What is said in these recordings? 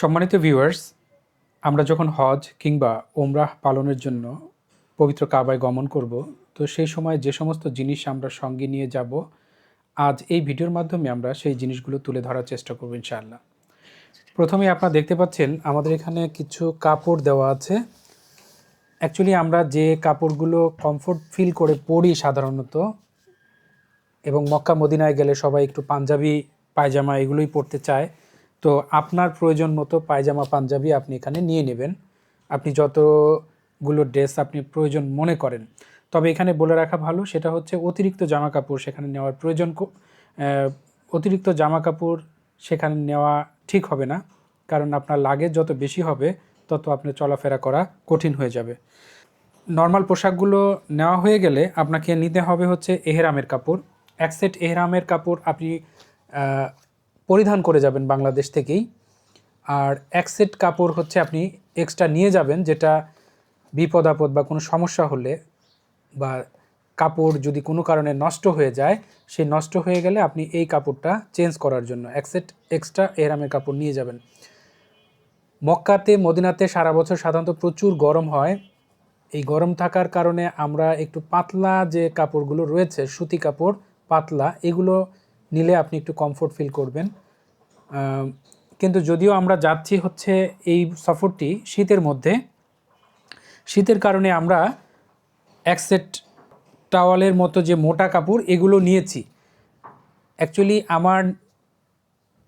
সম্মানিত ভিউয়ার্স আমরা যখন হজ কিংবা ওমরাহ পালনের জন্য পবিত্র কাবায় গমন করব, তো সেই সময় যে সমস্ত জিনিস আমরা সঙ্গে নিয়ে যাব, আজ এই ভিডিওর মাধ্যমে আমরা সেই জিনিসগুলো তুলে ধরার চেষ্টা করব ইনশাআল্লাহ। প্রথমে আপনারা দেখতে পাচ্ছেন, আমাদের এখানে কিছু কাপড় দেওয়া আছে। অ্যাকচুয়ালি আমরা যে কাপড়গুলো কমফোর্ট ফিল করে পরি সাধারণত, এবং মক্কা মদিনায় গেলে সবাই একটু পাঞ্জাবি, পায়জামা এগুলোই পরতে চায় তো আপনার প্রয়োজন মতো পায়জামা, পাঞ্জাবি আপনি এখানে নিয়ে নেবেন। আপনি যতগুলো ড্রেস আপনি প্রয়োজন মনে করেন। তবে এখানে বলে রাখা ভালো, সেটা হচ্ছে অতিরিক্ত জামা কাপড় সেখানে নেওয়ার প্রয়োজন অতিরিক্ত জামা কাপড় সেখানে নেওয়া ঠিক হবে না। কারণ আপনার লাগেজ যত বেশি হবে, তত আপনার চলাফেরা করা কঠিন হয়ে যাবে। নর্মাল পোশাকগুলো নেওয়া হয়ে গেলে আপনাকে নিতে হবে হচ্ছে এহরামের কাপড়। এক সেট এহরামের কাপড় আপনি পরিধান করে যাবেন বাংলাদেশ থেকেই। আর এক সেট কাপড় হচ্ছে আপনি এক্সট্রা নিয়ে যাবেন, যেটা বিপদ আপদ বা কোনো সমস্যা হলে বা কাপড় যদি কোনো কারণে নষ্ট হয়ে যায় সে নষ্ট হয়ে গেলে আপনি এই কাপড়টা চেঞ্জ করার জন্য এক সেট এক্সট্রা এহরামের কাপড় নিয়ে যাবেন। মক্কাতে, মদিনাতে সারা বছর সাধারণত প্রচুর গরম হয়। এই গরম থাকার কারণে আমরা একটু পাতলা যে কাপড়গুলো রয়েছে, সুতি কাপড়, পাতলা, এগুলো নিলে আপনি একটু কমফোর্ট ফিল করবেন। কিন্তু যদিও আমরা যাচ্ছি হচ্ছে এই সফরটি শীতের মধ্যে, শীতের কারণে আমরা এক সেট টাওয়ালের মতো যে মোটা কাপড়, এগুলো নিয়েছি। অ্যাকচুয়ালি আমার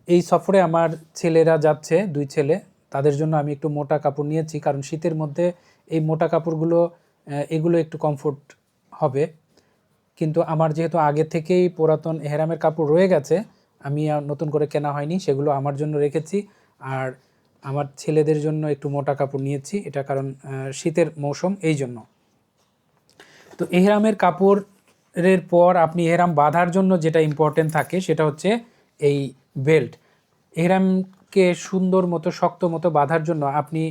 এই সফরে আমার ছেলেরা যাচ্ছে, দুই ছেলে। তাদের জন্য আমি একটু মোটা কাপড় নিয়েছি, কারণ শীতের মধ্যে এই মোটা কাপড়গুলো এগুলো একটু কমফোর্ট হবে। কিন্তু আমার যেহেতু আগে থেকেই পুরাতন এহরামের কাপড় রয়ে গেছে, আমি আর নতুন করে কেনা হয়নি, সেগুলো আমার জন্য রেখেছি। আর আমার ছেলেদের জন্য একটু মোটা কাপড় নিয়েছি, এটা কারণ শীতের মৌসুম, এই জন্য। তো এহরামের কাপড়ের পর আপনি এহরাম বাঁধার জন্য যেটা ইম্পর্টেন্ট থাকে, সেটা হচ্ছে এই বেল্ট এহরামকে সুন্দর মতো, শক্ত মতো বাঁধার জন্য আপনি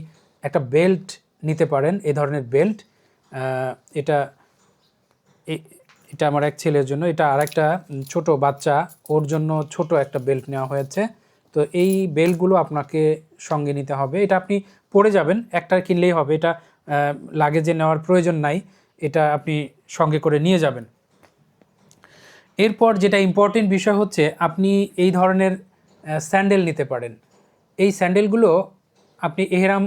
একটা বেল্ট নিতে পারেন, এ ধরনের বেল্ট এটা এটা আমার এক ছেলের জন্য। এটা আর একটা ছোট বাচ্চা। ওর জন্য ছোট একটা বেল্ট নেওয়া হয়েছে। তো এই বেল্টগুলো আপনাকে সঙ্গে নিতে হবে। এটা আপনি পরে যাবেন। একটা কিনলেই হবে। এটা লাগেজে নেওয়ার প্রয়োজন নাই। এটা আপনি সঙ্গে করে নিয়ে যাবেন। এরপর যেটা ইম্পর্টেন্ট বিষয় হচ্ছে, আপনি এই ধরনের স্যান্ডেল নিতে পারেন। এই স্যান্ডেলগুলো আপনি এহরাম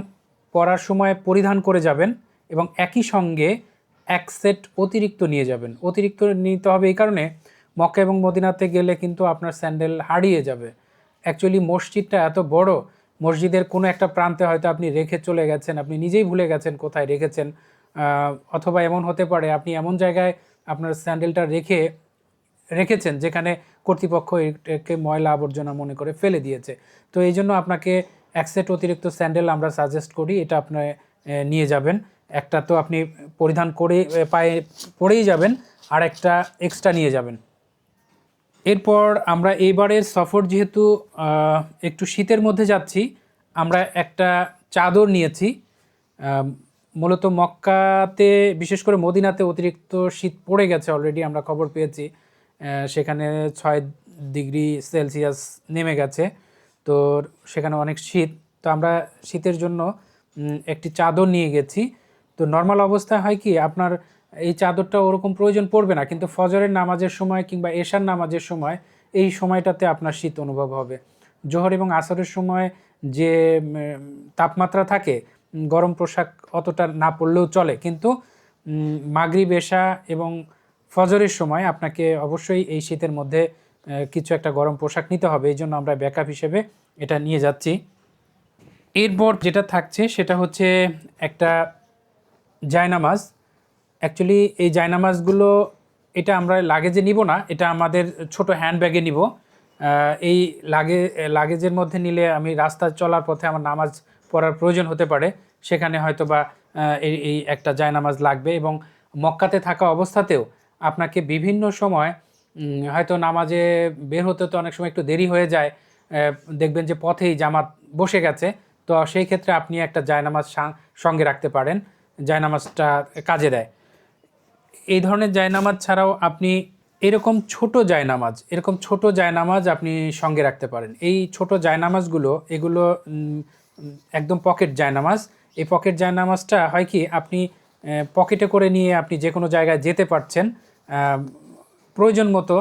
পরার সময় পরিধান করে যাবেন এবং একই সঙ্গে এক সেট অতিরিক্ত নিয়ে যাবেন। অতিরিক্ত নিতে হবে এই কারণে মক্কা এবং মদিনাতে গেলে কিন্তু আপনার স্যান্ডেল হারিয়ে যাবে। অ্যাকচুয়ালি মসজিদটা এত বড় মসজিদের কোনো একটা প্রান্তে হয়তো আপনি রেখে চলে গেছেন আপনি নিজেই ভুলে গেছেন কোথায় রেখেছেন অথবা এমন হতে পারে আপনি এমন জায়গায় আপনার স্যান্ডেলটা রেখে রেখেছেন যেখানে কর্তৃপক্ষ এটাকে ময়লা আবর্জনা মনে করে ফেলে দিয়েছে। তো এই জন্য আপনাকে এক সেট অতিরিক্ত স্যান্ডেল আমরা সাজেস্ট করি এটা আপনি আহ, নিয়ে যাবেন। একটা তো আপনি পরিধান করে পায়ে পরেই যাবেন, আর একটা এক্সট্রা নিয়ে যাবেন। এরপর আমরা এইবারের সফর যেহেতু একটু শীতের মধ্যে যাচ্ছি, আমরা একটা চাদর নিয়েছি। মূলত মক্কাতে, বিশেষ করে মদিনাতে অতিরিক্ত শীত পড়ে গেছে অলরেডি আমরা খবর পেয়েছি। সেখানে ছয় ডিগ্রি সেলসিয়াস নেমে গেছে, তো সেখানে অনেক শীত। তো আমরা শীতের জন্য একটি চাদর নিয়ে গেছি। তো নর্মাল অবস্থায় হয় কি আপনার এই চাদরটা ওরকম প্রয়োজন পড়বে না কিন্তু ফজরের নামাজের সময় কিংবা এশার নামাজের সময় এই সময়টাতে আপনার শীত অনুভব হবে। জোহর এবং আসরের সময় যে তাপমাত্রা থাকে গরম পোশাক অতটা না পড়লেও চলে কিন্তু উম, বেশা এবং ফজরের সময় আপনাকে অবশ্যই এই শীতের মধ্যে কিছু একটা গরম পোশাক নিতে হবে এই জন্য আমরা ব্যাকআপ হিসেবে এটা নিয়ে যাচ্ছি। এরপর যেটা থাকছে সেটা হচ্ছে একটা জায়নামাজ। অ্যাকচুয়ালি এই জায়নামাজগুলো, এটা আমরা লাগেজে নিব না, এটা আমাদের ছোট হ্যান্ডব্যাগে নিব। এই লাগে লাগেজের মধ্যে নিলে আমি রাস্তা চলার পথে আমার নামাজ পড়ার প্রয়োজন হতে পারে। সেখানে হয়তো বা এই এই একটা জায়নামাজ লাগবে এবং মক্কাতে থাকা অবস্থাতেও আপনাকে বিভিন্ন সময় হয়তো নামাজে বের হতে তো অনেক সময় একটু দেরি হয়ে যায়। দেখবেন যে পথেই জামাত বসে গেছে। তো সেই ক্ষেত্রে আপনি একটা জায়নামাজ সঙ্গে রাখতে পারেন। জায়নামাজটা কাজে দেয়। এই ধরনের জায়নামাজ ছাড়াও আপনি এরকম ছোট জায়নামাজ, এরকম ছোট জায়নামাজ আপনি সঙ্গে রাখতে পারেন। এই ছোট জায়নামাজগুলো, এগুলো একদম পকেট জায়নামাজ। এই পকেট জায়নামাজটা হয় কি, আপনি পকেটে করে নিয়ে আপনি যে কোনো জায়গায় যেতে পারছেন প্রয়োজন মতো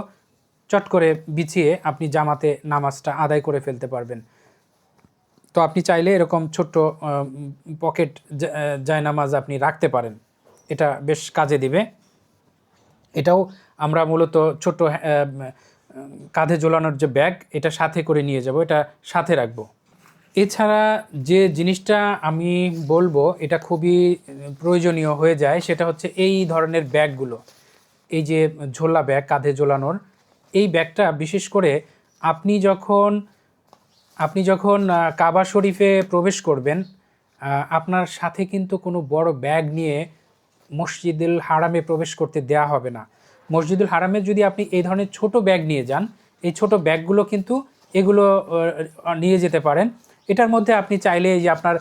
চট করে বিছিয়ে আপনি জামাতে নামাজটা আদায় করে ফেলতে পারবেন। তো আপনি চাইলে এরকম ছোট্ট পকেট জায়নামাজ আপনি রাখতে পারেন। এটা বেশ কাজে দিবে। এটাও আমরা মূলত ছোট কাঁধে ঝোলানোর যে ব্যাগ, এটা সাথে করে নিয়ে যাব, এটা সাথে রাখব। এছাড়া যে জিনিসটা আমি বলব, এটা খুবই প্রয়োজনীয় হয়ে যায়, সেটা হচ্ছে এই ধরনের ব্যাগগুলো। এই যে ঝোলা ব্যাগ, কাঁধে ঝোলানোর, এই ব্যাগটা বিশেষ করে আপনি যখন আপনি যখন কাবা শরীফে প্রবেশ করবেন আপনার সাথে কিন্তু কোনো বড় ব্যাগ নিয়ে মসজিদুল হারামে প্রবেশ করতে দেয়া হবে না। মসজিদুল হারামে যদি আপনি এই ধরনের ছোট ব্যাগ নিয়ে যান, এই ছোট ব্যাগগুলো কিন্তু এগুলো নিয়ে যেতে পারেন। এটার মধ্যে আপনি চাইলে যে আপনার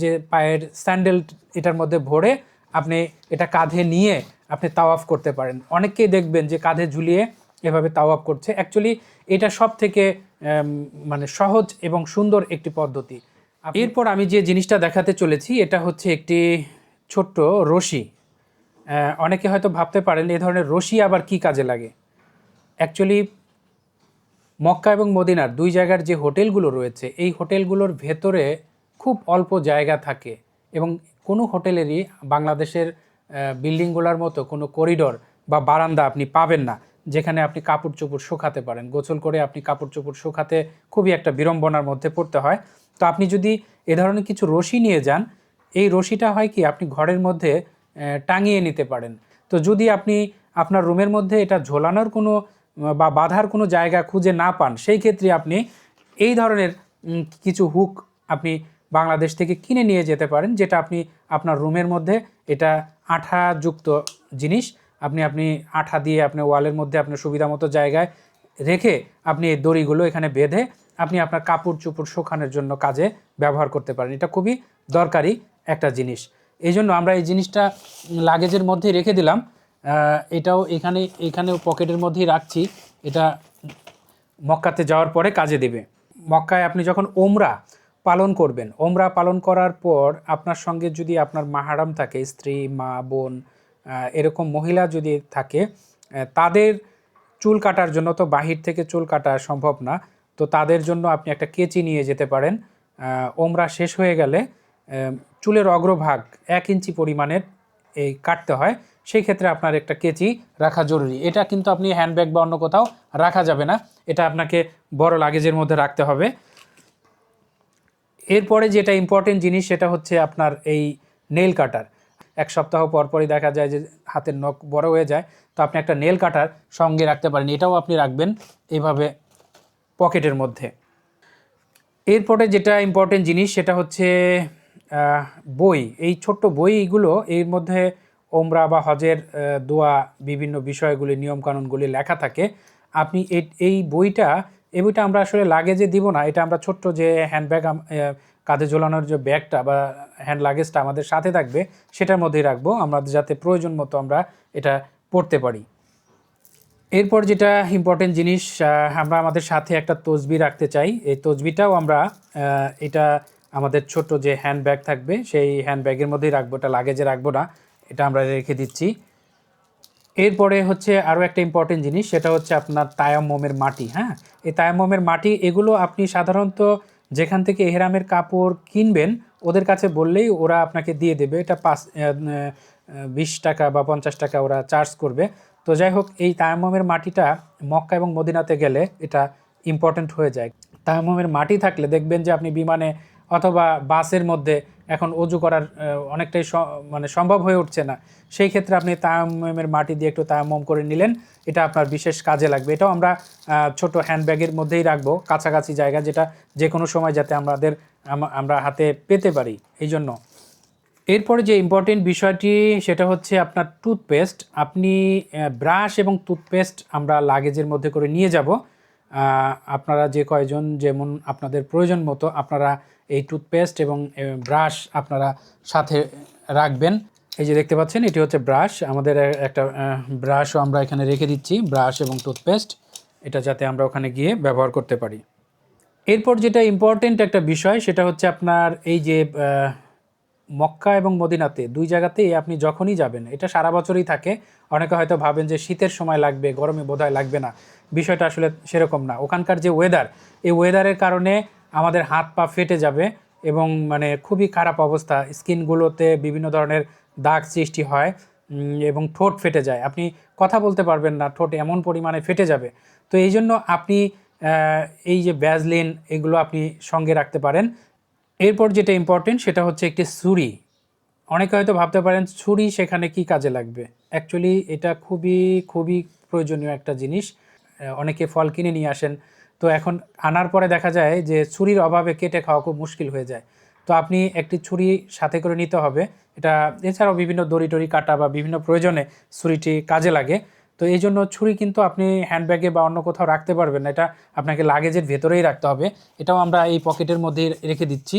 যে পায়ের স্যান্ডেল এটার মধ্যে ভরে আপনি এটা কাঁধে নিয়ে আপনি তাওয়াফ করতে পারেন। অনেককেই দেখবেন যে কাঁধে ঝুলিয়ে এভাবে তাওয়াফ করছে। অ্যাকচুয়ালি এটা সব থেকে মানে সহজ এবং সুন্দর একটি পদ্ধতি। এরপর আমি যে জিনিসটা দেখাতে চলেছি, এটা হচ্ছে একটি ছোট্ট রশি। অনেকে হয়তো ভাবতে পারেন এই ধরনের রশি আবার কি কাজে লাগে? অ্যাকচুয়ালি মক্কা এবং মদিনার দুই জায়গার যে হোটেলগুলো রয়েছে, এই হোটেলগুলোর ভেতরে খুব অল্প জায়গা থাকে এবং কোনো হোটেলেরই বাংলাদেশের বিল্ডিংগুলোর মতো কোনো করিডোর বা বারান্দা আপনি পাবেন না। যেখানে আপনি কাপড় চোপড় শুকাতে পারেন। গোসল করে আপনি কাপড় চোপড় শুকাতে খুবই একটা বিড়ম্বনার মধ্যে পড়তে হয়। তো আপনি যদি এ ধরনের কিছু রশি নিয়ে যান, এই রশিটা হয় কি, আপনি ঘরের মধ্যে টাঙিয়ে নিতে পারেন। তো যদি আপনি আপনার রুমের মধ্যে এটা ঝোলানোর কোনো বা বাঁধার কোনো জায়গা খুঁজে না পান, সেই ক্ষেত্রে আপনি এই ধরনের কিছু হুক আপনি বাংলাদেশ থেকে কিনে নিয়ে যেতে পারেন, যেটা আপনি আপনার রুমের মধ্যে এটা আঠাযুক্ত জিনিস আপনি আপনি আঠা দিয়ে আপনি ওয়ালের মধ্যে আপনার সুবিধা মতো জায়গায় রেখে আপনি এই দড়িগুলো এখানে বেঁধে আপনি আপনার কাপড় চোপড় শুকানোর জন্য কাজে ব্যবহার করতে পারেন। এটা খুবই দরকারি একটা জিনিস। এই জন্য আমরা এই জিনিসটা লাগেজের মধ্যে রেখে দিলাম। এটাও এখানে, এখানেও পকেটের মধ্যেই রাখছি। এটা মক্কাতে যাওয়ার পরে কাজে দেবে। মক্কায় আপনি যখন ওমরা পালন করবেন, ওমরা পালন করার পর আপনার সঙ্গে যদি আপনার মাহারাম থাকে, স্ত্রী, মা, বোন এরকম মহিলা যদি থাকে তাদের চুল কাটার জন্য, তো বাহির থেকে চুল কাটা সম্ভব না, তো তাদের জন্য আপনি একটা কেচি নিয়ে যেতে পারেন। ওমরা শেষ হয়ে গেলে চুলের অগ্রভাগ এক ইঞ্চি পরিমাণের এই কাটতে হয়। সেই ক্ষেত্রে আপনার একটা কেচি রাখা জরুরি। এটা কিন্তু আপনি হ্যান্ডব্যাগ বা অন্য কোথাও রাখা যাবে না। এটা আপনাকে বড় লাগেজের মধ্যে রাখতে হবে। এরপরে যেটা ইম্পর্টেন্ট জিনিস, সেটা হচ্ছে আপনার এই নেল কাটার এক সপ্তাহ পর পরই দেখা যায় যে হাতের নখ বড় হয়ে যায়, তো আপনি একটা নেল কাটার সঙ্গে রাখতে পারেন। এটাও আপনি রাখবেন এইভাবে পকেটের মধ্যে। এরপরে যেটা ইম্পর্টেন্ট জিনিস সেটা হচ্ছে বই। এই ছোট্ট বইগুলো, এর মধ্যে ওমরা বা হজের দোয়া, বিভিন্ন বিষয়গুলি, নিয়মকানুনগুলি লেখা থাকে। আপনি এই বইটা এই বইটা আমরা আসলে লাগেজে দিব না। এটা আমরা ছোট্ট যে হ্যান্ডব্যাগ কাঁধে ঝোলানোর যে ব্যাগটা বা হ্যান্ড লাগেজটা আমাদের সাথে থাকবে, সেটার মধ্যেই রাখব আমরা যাতে প্রয়োজন মতো আমরা এটা পড়তে পারি। এরপর যেটা ইম্পর্টেন্ট জিনিস আমরা আমাদের সাথে একটা তসবি রাখতে চাই। এই তসবিটাও আমরা এটা আমাদের ছোট যে হ্যান্ড ব্যাগ থাকবে, সেই হ্যান্ড ব্যাগের মধ্যেই রাখব, এটা লাগেজে রাখব না, এটা আমরা রেখে দিচ্ছি। এরপরে হচ্ছে আরও একটা ইম্পর্টেন্ট জিনিস, সেটা হচ্ছে আপনার তায়াম্মমের মাটি হ্যাঁ? এই তায়াম্মমের মাটি, এগুলো আপনি সাধারণত যেখান থেকে এহরামের কাপড় কিনবেন, ওদের কাছে বললেই ওরা আপনাকে দিয়ে দেবে। এটা পাঁচ বিশ টাকা বা পঞ্চাশ টাকা ওরা চার্জ করবে। তো যাই হোক, এই তায়ামের মাটিটা মক্কা এবং মদিনাতে গেলে এটা ইম্পর্ট্যান্ট হয়ে যায়। তায়ামের মাটি থাকলে দেখবেন যে আপনি বিমানে অথবা বাসের মধ্যে এখন অজু করার অনেকটাই মানে সম্ভব হয়ে উঠছে না। সেই ক্ষেত্রে আপনি তায়ামের মাটি দিয়ে একটু তায়াম্মম করে নিলেন, এটা আপনার বিশেষ কাজে লাগবে। এটাও আমরা ছোট হ্যান্ডব্যাগের মধ্যেই রাখব, কাছাকাছি জায়গা যেটা যে কোনো সময় যাতে আমাদের আমরা হাতে পেতে পারি, এই জন্য। এরপরে যে ইম্পর্টেন্ট বিষয়টি, সেটা হচ্ছে আপনার টুথপেস্ট আপনি ব্রাশ এবং টুথপেস্ট আমরা লাগেজের মধ্যে করে নিয়ে যাব। আপনারা যে কয়জন, যেমন আপনাদের প্রয়োজন মতো আপনারা এই টুথপেস্ট এবং ব্রাশ আপনারা সাথে রাখবেন। এই যে দেখতে পাচ্ছেন, এটি হচ্ছে ব্রাশ আমাদের একটা ব্রাশও আমরা এখানে রেখে দিচ্ছি ব্রাশ এবং টুথপেস্ট এটা যাতে আমরা ওখানে গিয়ে ব্যবহার করতে পারি। এরপর যেটা ইম্পর্টেন্ট একটা বিষয়, সেটা হচ্ছে আপনার এই যে মক্কা এবং মদিনাতে দুই জায়গাতেই আপনি যখনই যাবেন, এটা সারা বছরই থাকে। অনেকে হয়তো ভাবেন যে শীতের সময় লাগবে, গরমে বোধহয় লাগবে না। বিষয়টা আসলে সেরকম না। ওখানকার যে ওয়েদার এই ওয়েদারের কারণে আমাদের হাত পা ফেটে যাবে এবং মানে খুবই খারাপ অবস্থা। স্কিনগুলোতে বিভিন্ন ধরনের দাগ সৃষ্টি হয় এবং ঠোঁট ফেটে যায়। আপনি কথা বলতে পারবেন না, ঠোঁট এমন পরিমাণে ফেটে যাবে। তো এই জন্য আপনি এই যে ব্যাজলিন এগুলো আপনি সঙ্গে রাখতে পারেন। এরপর যেটা ইম্পর্টেন্ট সেটা হচ্ছে একটি ছুরি। অনেকে হয়তো ভাবতে পারেন, ছুরি সেখানে কি কাজে লাগবে? অ্যাকচুয়ালি এটা খুবই খুবই প্রয়োজনীয় একটা জিনিস। অনেকে ফল কিনে নিয়ে আসেন। তো এখন আনার পরে দেখা যায় যে ছুরির অভাবে কেটে খাওয়া খুব মুশকিল হয়ে যায়। তো আপনি একটি ছুরি সাথে করে নিতে হবে। এটা এছাড়াও বিভিন্ন দড়ি টড়ি কাটা বা বিভিন্ন প্রয়োজনে ছুরিটি কাজে লাগে। তো এই জন্য ছুরি কিন্তু আপনি হ্যান্ডব্যাগে বা অন্য কোথাও রাখতে পারবেন না। এটা আপনাকে লাগেজের ভেতরেই রাখতে হবে। এটাও আমরা এই পকেটের মধ্যে রেখে দিচ্ছি।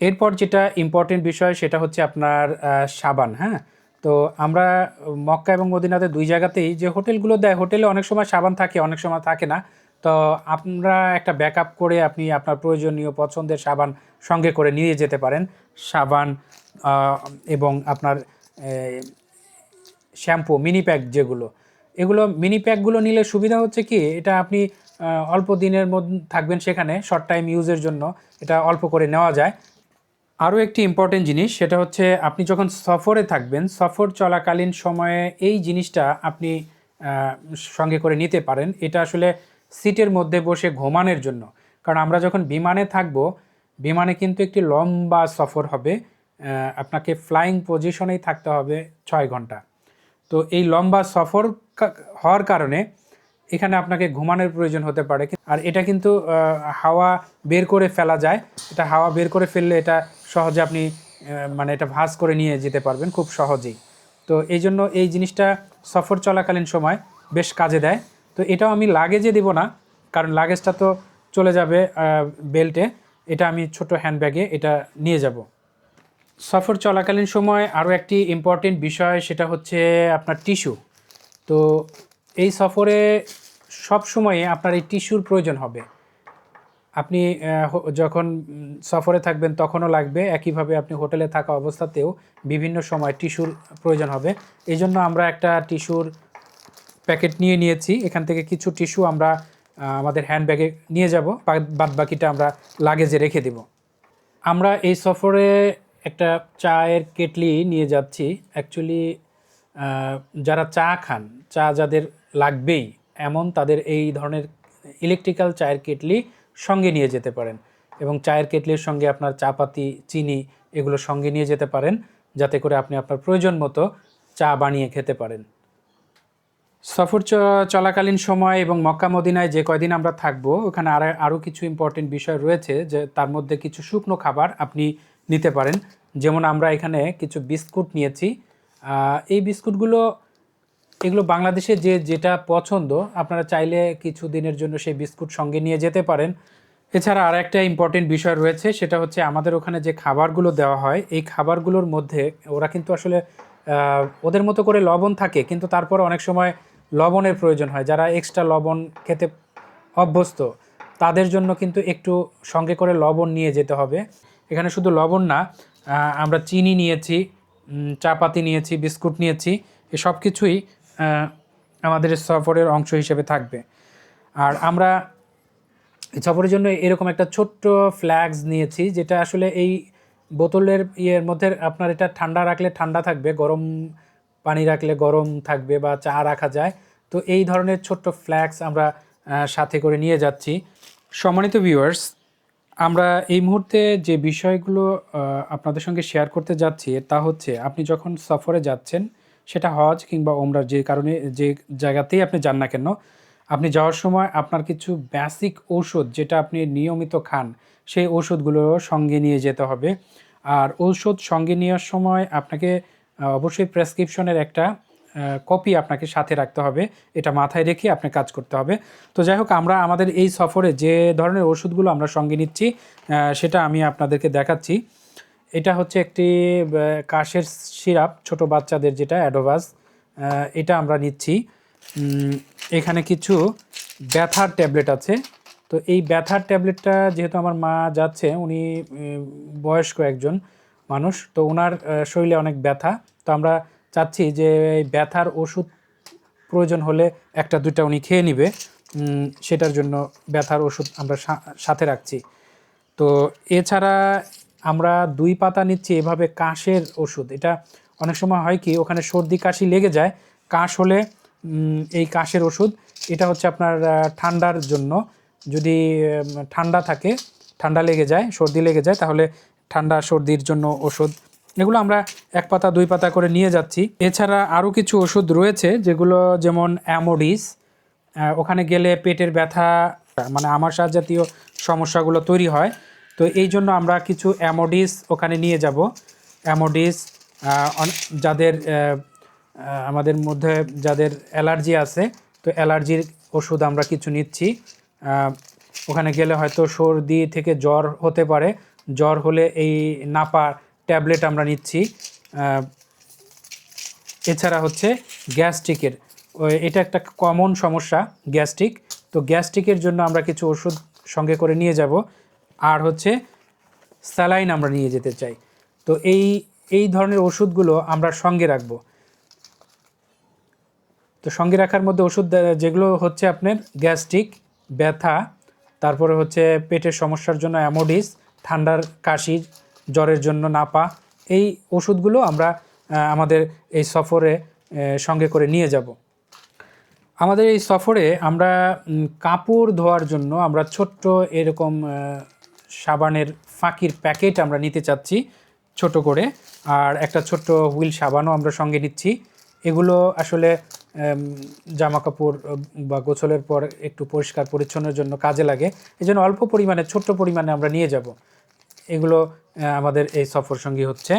এরপর যেটা ইম্পর্টেন্ট বিষয় সেটা হচ্ছে আপনার সাবান হ্যাঁ? তো আমরা মক্কা এবং মদিনাতে দুই জায়গাতেই যে হোটেলগুলো দেয়, হোটেলে অনেক সময় সাবান থাকে, অনেক সময় থাকে না। তো আমরা একটা ব্যাকআপ করে আপনি আপনার প্রয়োজনীয় পছন্দের সাবান সঙ্গে করে নিয়ে যেতে পারেন। সাবান এবং আপনার শ্যাম্পু মিনি প্যাক যেগুলো। এগুলো মিনি প্যাকগুলো নিলে সুবিধা হচ্ছে কি, এটা আপনি অল্প দিনের মধ্যে থাকবেন সেখানে শর্ট টাইম ইউজের জন্য, এটা অল্প করে নেওয়া যায়। আরও একটি ইম্পর্টেন্ট জিনিস, সেটা হচ্ছে আপনি যখন সফরে থাকবেন, সফর চলাকালীন সময়ে এই জিনিসটা আপনি সঙ্গে করে নিতে পারেন। এটা আসলে সিটের মধ্যে বসে ঘুমানোর জন্য। কারণ আমরা যখন বিমানে থাকব, বিমানে কিন্তু একটি লম্বা সফর হবে। আপনাকে ফ্লাইং পজিশনেই থাকতে হবে ছয় ঘণ্টা। তো এই লম্বা সফর হওয়ার কারণে এখানে আপনাকে ঘুমানোর প্রয়োজন হতে পারে। আর এটা কিন্তু হাওয়া বের করে ফেলা যায়। এটা হাওয়া বের করে ফেললে এটা সহজে আপনি মানে এটা ভাঁজ করে নিয়ে যেতে পারবেন খুব সহজেই। তো এই জন্য এই জিনিসটা সফর চলাকালীন সময় বেশ কাজে দেয়। তো এটাও আমি লাগেজে দিব না, কারণ লাগেজটা তো চলে যাবে বেল্টে এটা আমি ছোট হ্যান্ডব্যাগে এটা নিয়ে যাব। সফর চলাকালীন সময় আরও একটি ইম্পর্টেন্ট বিষয়, সেটা হচ্ছে আপনার টিস্যু তো এই সফরে সব সময়ে আপনার এই টিস্যুর প্রয়োজন হবে। আপনি যখন সফরে থাকবেন তখনও লাগবে। একইভাবে আপনি হোটেলে থাকা অবস্থাতেও বিভিন্ন সময় টিস্যুর প্রয়োজন হবে। এই জন্য আমরা একটা টিস্যুর প্যাকেট নিয়ে নিয়েছি। এখান থেকে কিছু টিস্যু আমরা আমাদের হ্যান্ডব্যাগে নিয়ে যাব। বাদ বাকিটা আমরা লাগেজে রেখে দেব। আমরা এই সফরে একটা চায়ের কেটলি নিয়ে যাচ্ছি। অ্যাকচুয়ালি যারা চা খান, চা যাদের লাগবেই, এমন তাদের এই ধরনের ইলেকট্রিক্যাল চায়ের কেটলি সঙ্গে নিয়ে যেতে পারেন। এবং চায়ের কেটলির সঙ্গে আপনার চাপাতি, চিনি এগুলো সঙ্গে নিয়ে যেতে পারেন। যাতে করে আপনি আপনার প্রয়োজন মতো চা বানিয়ে খেতে পারেন। সফর চলাকালীন সময় এবং মক্কা মদিনায় যে কয়দিন আমরা থাকব, ওখানে আর আরও কিছু ইম্পর্টেন্ট বিষয় রয়েছে যে তার মধ্যে কিছু শুকনো খাবার আপনি নিতে পারেন। যেমন আমরা এখানে কিছু বিস্কুট নিয়েছি। এই বিস্কুটগুলো, এগুলো বাংলাদেশে যে যেটা পছন্দ, আপনারা চাইলে কিছু দিনের জন্য সেই বিস্কুট সঙ্গে নিয়ে যেতে পারেন। এছাড়া আর একটা ইম্পর্টেন্ট বিষয় রয়েছে, সেটা হচ্ছে আমাদের ওখানে যে খাবারগুলো দেওয়া হয়, এই খাবারগুলোর মধ্যে ওরা কিন্তু আসলে ওদের মতো করে লবণ থাকে কিন্তু তারপর অনেক সময় লবণের প্রয়োজন হয়। যারা এক্সট্রা লবণ খেতে অভ্যস্ত তাদের জন্য কিন্তু একটু সঙ্গে করে লবণ নিয়ে যেতে হবে। এখানে শুধু লবণ না আমরা চিনি নিয়েছি উম, চাপাতি নিয়েছি বিস্কুট নিয়েছি এসব কিছুই আমাদের সফরের অংশ হিসেবে থাকবে। আর আমরা সফরের জন্য এরকম একটা ছোট্ট ফ্ল্যাগস নিয়েছি যেটা আসলে এই বোতলের ইয়ের মধ্যে আপনার এটা ঠান্ডা রাখলে ঠান্ডা থাকবে, গরম পানি রাখলে গরম থাকবে বা চা রাখা যায়। তো এই ধরনের ছোট্ট ফ্ল্যাক্স আমরা সাথে করে নিয়ে যাচ্ছি। সম্মানিত ভিউয়ার্স আমরা এই মুহূর্তে যে বিষয়গুলো আপনাদের সঙ্গে শেয়ার করতে যাচ্ছি, তা হচ্ছে আপনি যখন সফরে যাচ্ছেন, সেটা হজ কিংবা ওমরার যে কারণে, যে জায়গাতেই আপনি যান না কেন আপনি যাওয়ার সময় আপনার কিছু বেসিক ঔষধ যেটা আপনি নিয়মিত খান, সেই ওষুধগুলো সঙ্গে নিয়ে যেতে হবে। আর ঔষধ সঙ্গে নেওয়ার সময় আপনাকে অবশ্যই প্রেসক্রিপশনের একটা কপি আপনাকে সাথে রাখতে হবে। এটা মাথায় রেখে আপনি কাজ করতে হবে। তো যাই হোক, আমরা আমাদের এই সফরে যে ধরনের ওষুধগুলো আমরা সঙ্গে নিচ্ছি সেটা আমি আপনাদেরকে দেখাচ্ছি। এটা হচ্ছে একটি কাশের সিরাপ, ছোট বাচ্চাদের যেটা অ্যাডোভাস এটা আমরা নিচ্ছি। এখানে কিছু ব্যথার ট্যাবলেট আছে। তো এই ব্যথার ট্যাবলেটটা যেহেতু আমার মা যাচ্ছে, উনি বয়স্ক একজন মানুষ, তো ওনার শরীরে অনেক ব্যথা। তো আমরা চাচ্ছি যে ব্যথার ওষুধ প্রয়োজন হলে একটা, দুইটা উনি খেয়ে নিবে। সেটার জন্য ব্যথার ওষুধ আমরা সাথে রাখছি। তো এছাড়া আমরা দুই পাতা নিচ্ছি এভাবে কাশের ওষুধ। এটা অনেক সময় হয় কি, ওখানে সর্দি কাশি লেগে যায়। কাশ হলে এই কাশের ওষুধ, এটা হচ্ছে আপনার ঠান্ডার জন্য। যদি ঠান্ডা থাকে, ঠান্ডা লেগে যায়, সর্দি লেগে যায়, তাহলে ঠান্ডা, সর্দির জন্য ওষুধ। এগুলো আমরা এক পাতা, দুই পাতা করে নিয়ে যাচ্ছি। এছাড়া আরও কিছু ওষুধ রয়েছে, যেগুলো যেমন অ্যামোডিস ওখানে গেলে পেটের ব্যথা মানে আমাশা জাতীয় সমস্যাগুলো তৈরি হয়। তো এই জন্য আমরা কিছু অ্যামোডিস ওখানে নিয়ে যাব। অ্যামোডিস যাদের আমাদের মধ্যে যাদের অ্যালার্জি আছে, তো অ্যালার্জির ওষুধ আমরা কিছু নিচ্ছি। ওখানে গেলে হয়তো সর্দি থেকে জ্বর হতে পারে। জ্বর হলে এই নাপা ট্যাবলেট আমরা নিচ্ছি। এছাড়া হচ্ছে গ্যাস্ট্রিকের। এটা একটা কমন সমস্যা, গ্যাস্ট্রিক। তো গ্যাস্ট্রিকের জন্য আমরা কিছু ওষুধ সঙ্গে করে নিয়ে যাব। আর হচ্ছে স্যালাইন আমরা নিয়ে যেতে চাই। তো এই এই ধরনের ওষুধগুলো আমরা সঙ্গে রাখব। তো সঙ্গে রাখার মধ্যে ওষুধ যেগুলো হচ্ছে আপনার গ্যাস্ট্রিক, ব্যথা, তারপরে হচ্ছে পেটের সমস্যার জন্য অ্যামোডিস, ঠান্ডার, কাশি, জ্বরের জন্য নাপা, এই ওষুধগুলো আমরা আমাদের এই সফরে সঙ্গে করে নিয়ে যাব। আমাদের এই সফরে আমরা কাপড় ধোয়ার জন্য আমরা ছোট্ট এরকম সাবানের ফাঁকির প্যাকেট আমরা নিতে চাচ্ছি, ছোট করে, আর একটা ছোট্ট হুইল সাবানও আমরা সঙ্গে নিচ্ছি। এগুলো আসলে জামা কাপড় বা গোছলের পর একটু পরিষ্কার পরিচ্ছন্নের জন্য কাজে লাগে। এই জন্য অল্প পরিমাণে, ছোট্ট পরিমাণে আমরা নিয়ে যাব। এগুলো আমাদের এই সফর সঙ্গী হচ্ছে